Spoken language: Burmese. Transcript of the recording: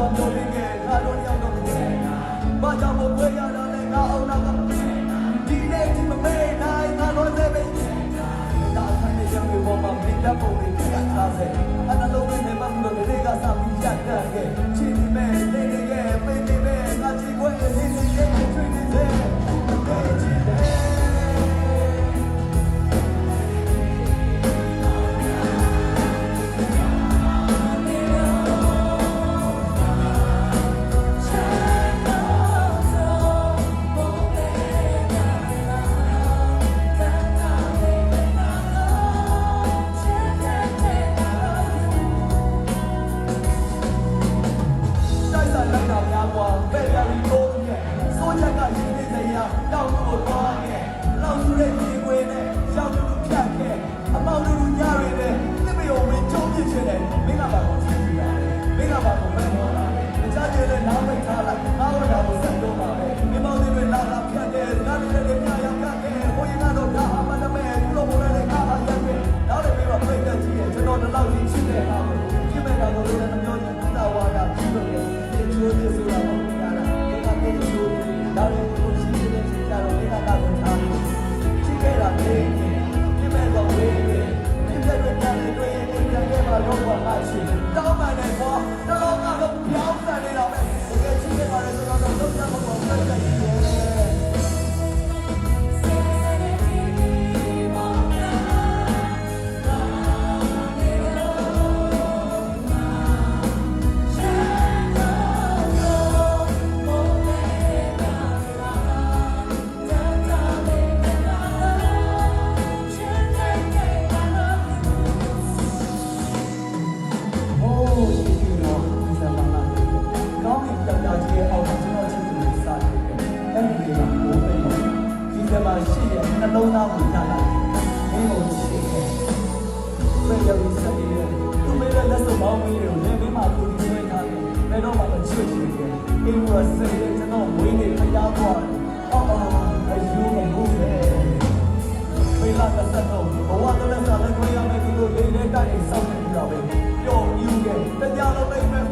cuando llegué a luna. လုံးသားကိုကြားလိုက်မင်းကိုသိတယ်ဆွေရုပ်စက်ရည်သူမင်းရဲ့လက်စုံပေါင်းမင်းကိုလည်းမင်းမှာပူတည်နေထားတယ်ဘယ်တော့မှမချွတ်ချင်ဘူးအင်းကိုစက်ရည်ကျွန်တော်ဝင်းနေဖျားသွားတယ်အော်အော်အယူမဟုတ်ပဲဝေလာတစ်သက်တော့ဘဝတစ်သက်သာလည်းခွင့်ရမယ်ဒီလိုလေးနဲ့တိုက်ဆောက်နေကြပါပဲပျော်မြူးတယ်တရားလုံးလိုက်မဲ့